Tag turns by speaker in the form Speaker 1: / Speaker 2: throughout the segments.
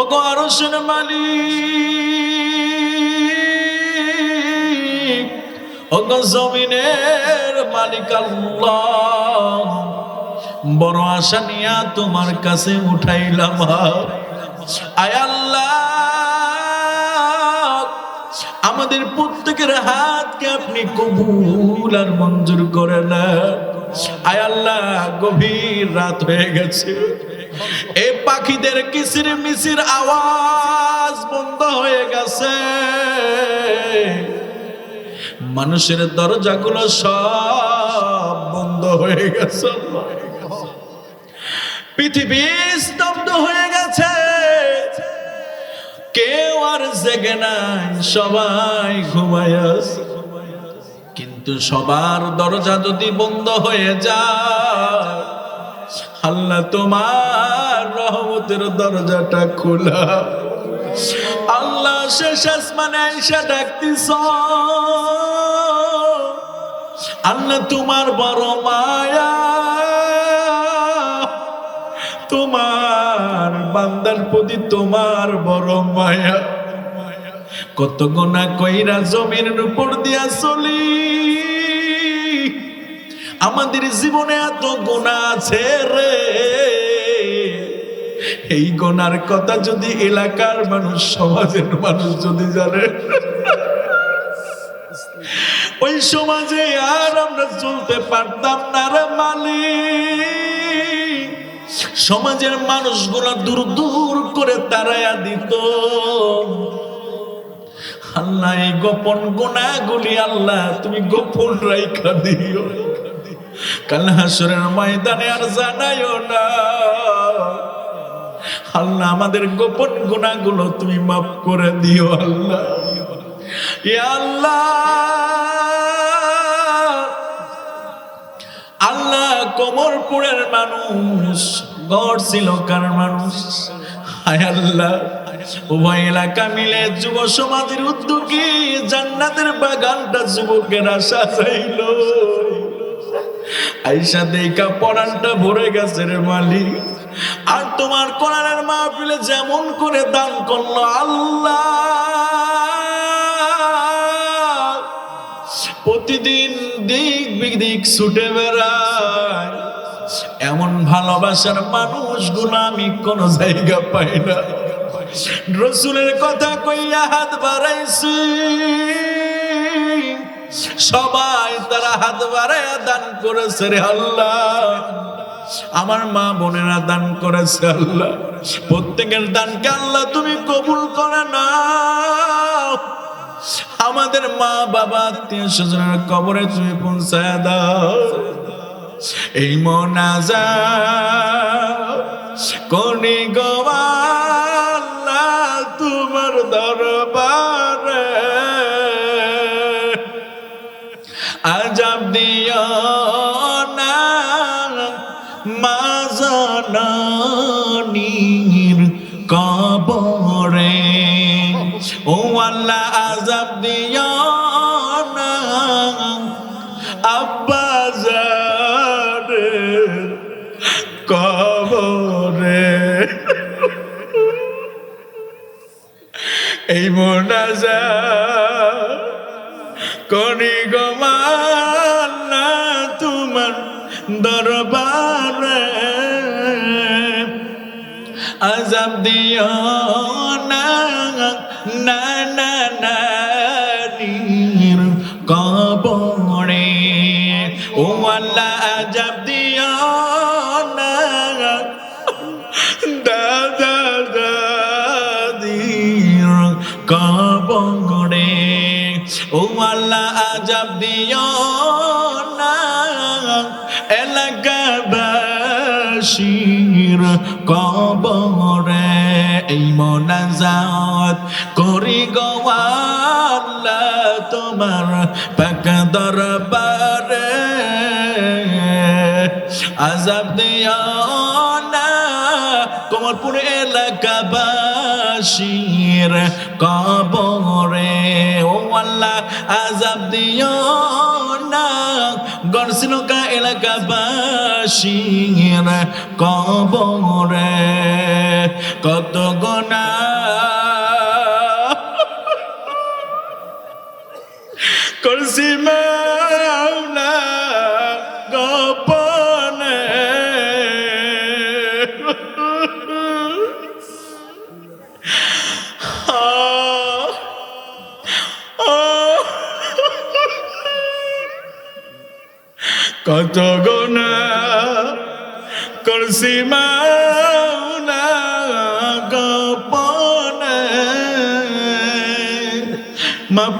Speaker 1: ওগো আরশের মালিক, ওগো জমিনের মালিক আল্লাহ। বড় আশা নিয়া তোমার কাছে উঠাইলাম। আয় আল্লাহ, আমাদের প্রত্যেকের হাতকে আপনি কবুল আর মঞ্জুর করে না আয় আল্লাহ, গভীর রাত হয়ে গেছে। এই পাখিদের কিসির মিসির আওয়াজ বন্ধ হয়ে গেছে। মানুষের দরজাগুলো সব বন্ধ হয়ে গেছে। পৃথিবী স্তব্ধ হয়ে গেছে। কেউ আর জেগে নাই, সবাই ঘুমায়। কিন্তু সবার দরজা যদি বন্ধ হয়ে যায় আল্লাহ, তোমার রহমতের দরজাটা খোলা। আল্লাহ, শেষ আসমানে আইসা ডাকতিস আল্লাহ, তোমার বড় মায়া, তোমার বান্দার প্রতি তোমার বড় মায়া। কত গোনা কইরা জমির উপর দিয়া চলি। আমাদের জীবনে এত গোনা আছে রে। এই গোনার কথা যদি এলাকার মানুষ, সমাজের মানুষ যদি জানে, ওই সমাজে আর আমরা চলতে পারতাম না রে মালিক। সমাজের মানুষগুলো দূর দূর করে তারায়া দিত। আল্লাহ, এই গোপন গুণাগুলি আল্লাহ, তুমি গোপন রাইখা দিও। কাল হাসরের ময়দানে আর জানাইও না। আল্লাহ, আমাদের গোপন গুণাগুলো তুমি মাফ করে দিও, আল্লাহ। আল্লাহ। আল্লাহ কোমরপুরের মানুষ, গড় ছিল কার মানুষ? হায় আল্লাহ, উভয় এলাকা মিলে যুব সমাজের উদ্যোগে জান্নাতের বাগানটা যুবকেরা সাজাইল আইসা দেখা পড়ানটা ভরে গেছে রে মালিক। আর তোমার কোরআনের মাহফিলে যেমন করে দান করল আল্লাহ। প্রতিদিন দিক বিদিক ছুটে বেড়ায়। এমন ভালোবাসার মানুষগুলো আমি কোন জায়গা পাই না। রসুলের কথা কইয়া হাত বাড়াইছি। সবাই তারা হাত বাড়াইয়া দান করেছে রে আল্লাহ। আমার মা বোনেরা দান করেছে আল্লাহ। প্রত্যেকের দানকে আল্লাহ তুমি কবুল করে না আমাদের মা, বাবা, আত্মীয় স্বজনের কবরে তুমি পৌঁছায় দাও। এই মনাজা কোনি গোয়াল্লা দিও না মাজানির কবরে। ও আল্লাহ আজাব কবরে। এই মোনাজা কনি আজাব দিও না না না না, নীর কবরে। ও আল্লাহ, আজাব দিও না। দাদা দাদির কবরে। ও আল্লাহ, আজাব দিও না। এলাকাবাসীর কবরে এই মোনাজাত করি গোয়াল্লা তোমার পাক দরবারে। আজাব দিও না, কমলপুর এলাকাবাসীর কবরে। ও আল্লাহ, আজাব না গড়শিলকা এলাকাবাসীর কবরে। কত গোনা করছি মাওলা কত গোনা করছি মাওলা গোপনে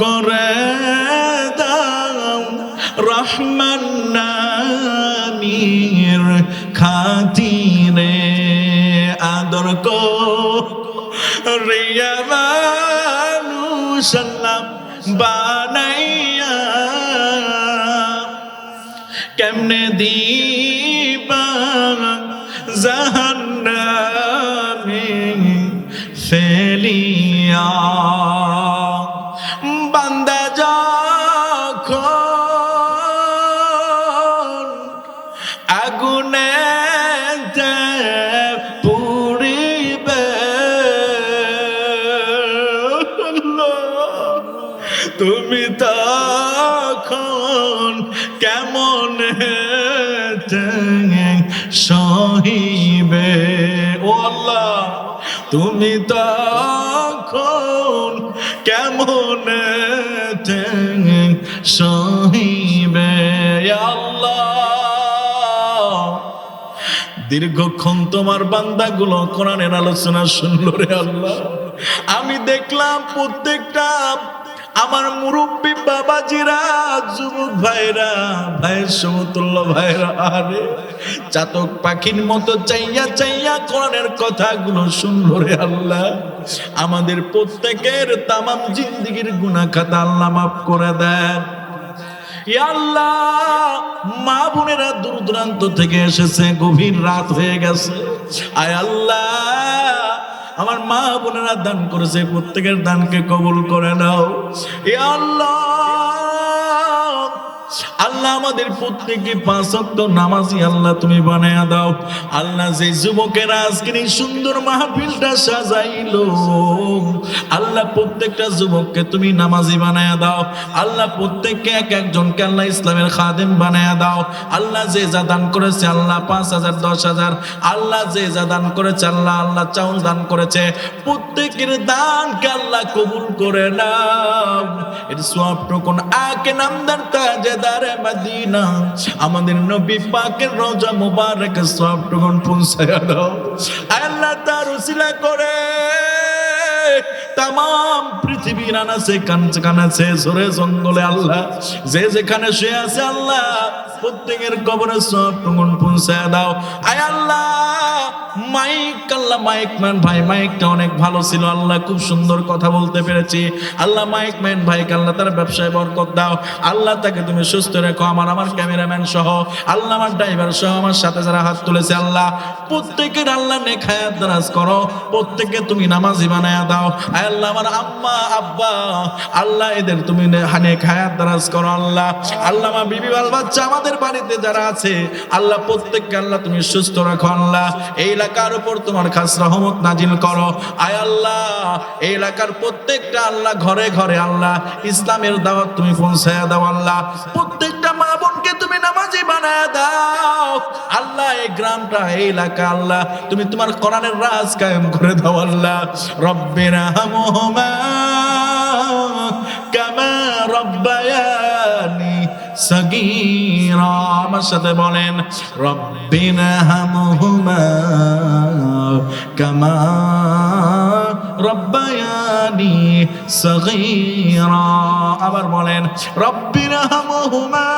Speaker 1: করে দাও রহমান নামির খাতিরে আদর বানাইয়া জাহান্নামে ফেলিয়া বান্দা যখন আগুনে পুরিবে তুমি তখন কেমন সহিবে। ও আল্লাহ, তুমি তখন কেমন সহিবে? দীর্ঘক্ষণ তোমার বান্দাগুলো কোরআনের আলোচনা শুনলো রে আল্লাহ। আমি দেখলাম প্রত্যেকটা আমার মুরব্বী বাবাজিরা, যুবক ভাইরা, ভাইয়ের সমতুল্য ভাইরা আরে চাতক পাখির মতো চাইয়া চাইয়া কোরআনের কথাগুলো শুনলো রে আল্লাহ। আমাদের প্রত্যেকের তামাম জিন্দিগির গুনাহ খাতা আল্লাহ মাফ করে দেন। আল্লাহ, মা বোনেরা দূর দূরান্ত থেকে এসেছে, গভীর রাত হয়ে গেছে। আয় আল্লাহ আমার মা বোনেরা দান করেছে প্রত্যেকের দানকে কবুল করে নাও। এ আল্লাহ! আল্লাহ আমাদের প্রত্যেককে পাঁচ ওয়াক্ত নামাজি আল্লাহ তুমি বানায়া দাও। আল্লাহ যে যুবকেরা আজকের এই সুন্দর মাহফিলটা সাজাইলো। আল্লাহ প্রত্যেকটা যুবককে তুমি নামাজি বানায়া দাও। আল্লাহ প্রত্যেককে এক একজনকে আল্লাহ ইসলামের খাদেম বানায়া দাও। আল্লাহ যে যা দান করেছে আল্লাহ পাঁচ হাজার, দশ হাজার। আল্লাহ যে যা দান করেছে আল্লাহ আল্লাহ চাউল দান করেছে। প্রত্যেকের দানকে আল্লাহ কবুল করে নাও। এর সব টুকুন আকে নামদার তাজেদারে মদিনা, আমাদের নবী পাকের রোজা মুবারক পৌঁছায় দাও। আল্লাহ তার উসিলা করে। তাম পৃথিবীর আনাছে কানছে কানাছে সরে জঙ্গলে আল্লাহ, যে যেখানে সে আছে আল্লাহ প্রত্যেকের কবরে সব টুকুন পৌঁছায় দাও। আয় আল্লাহ, মাইক আল্লাহ মাইক ম্যান, ভাই, মাইকটা অনেক ভালো ছিল। আল্লাহ খুব সুন্দর কথা বলতে পেরেছি। আল্লাহ মাইক ম্যান, ভাই আল্লাহ তার ব্যবসায় বরকত দাও। আল্লাহ তাকে তুমি সুস্থ রেখো, আমার আমার ক্যামেরাম্যান সহ। আল্লাহ আমার ড্রাইভার সহ আমার সাথে যারা হাত তুলেছে, আল্লাহ প্রত্যেকের আল্লাহ নেখায়াত দারাজ করো। প্রত্যেককে তুমি নামাজি বানায়া দাও। আয় আল্লাহ আমার আম্মা, আব্বা, আল্লাহ এদের তুমি হানে খায়াত দারাজ করো, আল্লাহ। আল্লাহ আমার বিবি বাল বাচ্চা আমাদের বাড়িতে যারা আছে, আল্লাহ প্রত্যেককে, আল্লাহ তুমি সুস্থ রাখো, আল্লাহ। এই এলাকার উপর তোমার খাস রহমত নাজিল করো। আয় আল্লাহ, এই এলাকার প্রত্যেকটা আল্লাহ ঘরে ঘরে, আল্লাহ, ইসলামের দাওয়াত তুমি পৌঁছায় দাও, আল্লাহ। প্রত্যেকটা মা বোনকে তুমি নামাজি বানায় দাও। আল্লাহ, এই গ্রামটা, এই এলাকা, আল্লাহ, তুমি তোমার কোরআনের রাজ কায়েম করে দাও, আল্লাহ। রব্বিনা হামহুমা কামা রব্বায়ানি সগীরা। আমার সাথে বলেন, রব্বিনা হামহুমা কামা রব্বায়ানি সগীরা। আবার বলেন, রব্বিনা হামহুমা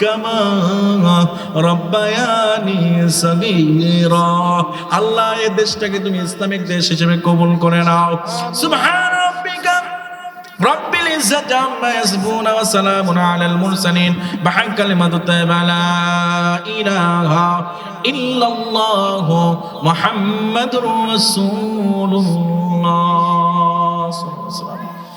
Speaker 1: কামা রব্বায়ানি সগীরা। আল্লাহ, এই দেশটাকে তুমি ইসলামিক দেশ হিসেবে কবুল করে নাও। সুবহান رب العزة عما يصفون وسلام على المرسلين بحق كلمة الطيبة لا إله إلا الله محمد رسول الله صلى الله عليه وسلم